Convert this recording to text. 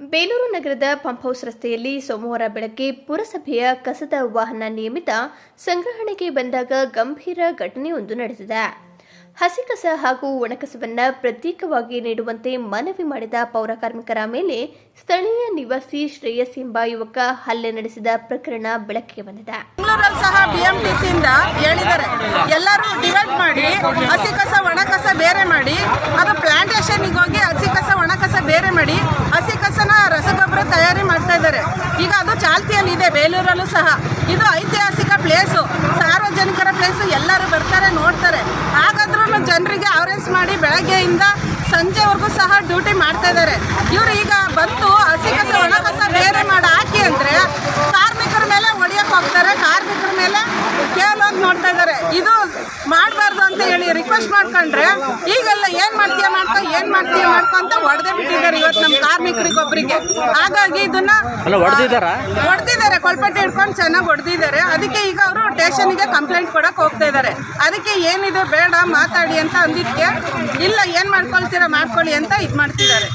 ಬೇಲೂರು ನಗರದ pump house ರಸ್ತೆಯಲ್ಲಿ ಸೋಮವಾರ ಬೆಳಗ್ಗೆ ಪುರಸಭೆಯ ಕಸದ ವಾಹನ ನಿಯಮಿತ ಸಂಗ್ರಹಣೆಗೆ ಬಂದಾಗ ಗಂಭೀರ ಘಟನೆಯೊಂದು ನಡೆದಿದೆ. ಹಸಿ ಕಸ ಹಾಗೂ ಒಣಕಸವನ್ನ ಪ್ರತ್ಯೇಕವಾಗಿ ನೀಡುವಂತೆ ಮನವಿ ಮಾಡಿದ ಪೌರ ಕಾರ್ಮಿಕರ ಮೇಲೆ ಸ್ಥಳೀಯ ನಿವಾಸಿ ಶ್ರೇಯಸ್ ಎಂಬ ಯುವಕ ಹಲ್ಲೆ ನಡೆಸಿದ ಪ್ರಕರಣ ಬೆಳಕಿಗೆ ಬಂದಿದೆ. ಬೆಂಗಳೂರಲ್ಲಿ ಸಹ ಬಿಎಂಟಿಸಿಯಿಂದ ಹೇಳಿದ್ದಾರೆ. ಎಲ್ಲರೂ ಡಿವೈಡ್ ಮಾಡಿ ಹಸಿ ಕಸ ಬೇರೆ ಮಾಡಿ, ಅದು ಪ್ಲಾಂಟೇಶನ್ಗೆ ಹೋಗಿ ಹಸಿ ಕಸ ಒಣ ಕಸ ಬೇರೆ ಮಾಡಿ ಹಸಿ ಕಸನ ರಸಗೊಬ್ಬರ ತಯಾರಿ ಮಾಡ್ತಾ ಇದ್ದಾರೆ ಈಗ ಅದು ಚಾಲ್ತಿಯಲ್ಲಿ ಇದೆ ಬೇಲೂರಲ್ಲೂ ಸಹ. ಇದು ಐತಿಹಾಸಿಕ ಪ್ಲೇಸು ಸಾರ್ವಜನಿಕರ ಪ್ಲೇಸು ಎಲ್ಲರೂ ಬರ್ತಾರೆ, ನೋಡ್ತಾರೆ. ಹಾಗಾದ್ರೂ ಜನರಿಗೆ ಅವರೇಸ್ ಮಾಡಿ ಬೆಳಗ್ಗೆಯಿಂದ ಸಂಜೆವರೆಗೂ ಸಹ ಡ್ಯೂಟಿ ಮಾಡ್ತಾ ಇದ್ದಾರೆ. ಇವರು ಈಗ ಬಂದು ಹಸಿ ಕಸ, ಒಣ ಕಸ ಬೇರೆ ಮಾಡಿ ಹಾಕಿ ಅಂದರೆ ಕಾರ್ಮಿಕರ ಮೇಲೆ ಹೊಡಿಯಕ್ಕೆ ಹೋಗ್ತಾರೆ. ಕಾರ್ಮಿಕರ ಮೇಲೆ ಕೇಳೋದು ನೋಡ್ತಾ ಇದ್ದಾರೆ. ಇದು ಮಾಡಬಾರ್ದು ಅಂತ ಹೇಳಿ ರಿಕ್ವೆಸ್ಟ್ ಮಾಡ್ಕೊಂಡ್ರೆ ಈಗೆಲ್ಲ ಏನು ಮಾಡ್ತೀಯ ಮಾಡ್ಕೊ ಏನು ಮಾಡ್ತೀಯ ಮಾಡ್ಕೊ ಅಂತ ಹೊಡೆದೇ ಬಿಟ್ಟಿದ್ದಾರೆ ಇವತ್ತು ನಮ್ಮ ಕಾರ್ಮಿಕರಿಗೊಬ್ಬರಿಗೆ ಹಾಗಾಗಿ ಇದನ್ನ ಹೊಡೆದಿದ್ದಾರೆ ಕೊಲ್ಪಟ್ಟೆ ಹಿಡ್ಕೊಂಡು ಚೆನ್ನಾಗಿ ಹೊಡೆದಿದ್ದಾರೆ ಅದಕ್ಕೆ ಈಗ ಅವರು ಸ್ಟೇಷನ್ಗೆ ಕಂಪ್ಲೇಂಟ್ ಕೊಡಕ್ಕೆ ಹೋಗ್ತಾ ಇದ್ದಾರೆ. ಅದಕ್ಕೆ ಏನಿದೆ ಬೇಡ ಮಾತಾಡಿ ಅಂತ ಅಂದಿದ್ದಕ್ಕೆ ಇಲ್ಲ ಏನು ಮಾಡ್ಕೊಳ್ತೀರಾ ಮಾಡ್ಕೊಳ್ಳಿ ಅಂತ ಇದು ಮಾಡ್ತಿದ್ದಾರೆ.